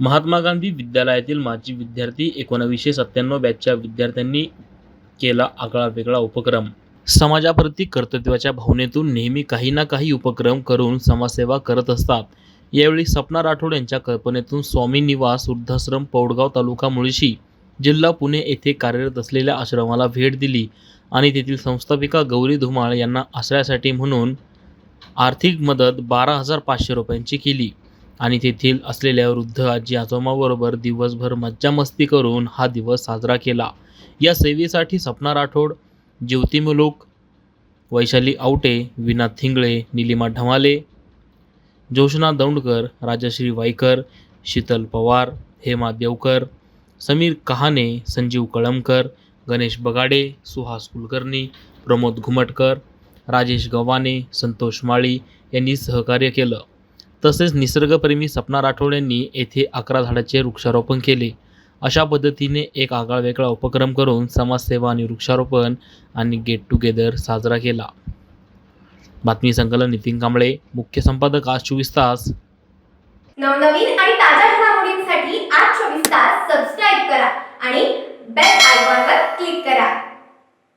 महात्मा गांधी विद्यालयातील माजी विद्यार्थी एकोणावीसशे सत्त्याण्णव बॅचच्या विद्यार्थ्यांनी केला आगळा वेगळा उपक्रम. समाजाप्रती कर्तृत्वाच्या भावनेतून नेहमी काही ना काही उपक्रम करून समाजसेवा करत असतात. यावेळी सपना राठोड यांच्या कल्पनेतून स्वामी निवास वृद्धाश्रम पौडगाव तालुका मुळशी जिल्हा पुणे येथे कार्यरत असलेल्या आश्रमाला भेट दिली आणि तेथील संस्थापिका गौरी धुमाळ यांना आश्रयासाठी म्हणून आर्थिक मदत बारा हजार पाचशे रुपयांची केली. आणि तेथील असलेल्या वृद्ध आजी आजोबाबरोबर दिवसभर मज्जा मस्ती करून हा दिवस साजरा केला. या सेवेसाठी सपना राठोड ज्योती मुलूक वैशाली आवटे विना थिंगळे निलिमा ढमाले जोशना दौंडकर राजश्री वाईकर शीतल पवार हेमा देवकर समीर कहाणे संजीव कळमकर गणेश बगाडे सुहास कुलकर्णी प्रमोद घुमटकर राजेश गव्हाणे संतोष माळी यांनी सहकार्य केलं. तसेच निसर्गप्रेमी सपना राठोड यांनी येथे अकरा झाडाचे वृक्षारोपण केले. अशा पद्धतीने एक आगळावेगळा उपक्रम करून समाजसेवा आणि वृक्षारोपण आणि गेट टुगेदर साजरा केला. बातमी संकलन नितीन कांबळे मुख्य संपादक आज चोवीस तास. नवनवीन आणि ताज्या घडामोडींसाठी आज चोवीस तास सबस्क्राईब करा आणि बेल आयकॉनवर क्लिक करा.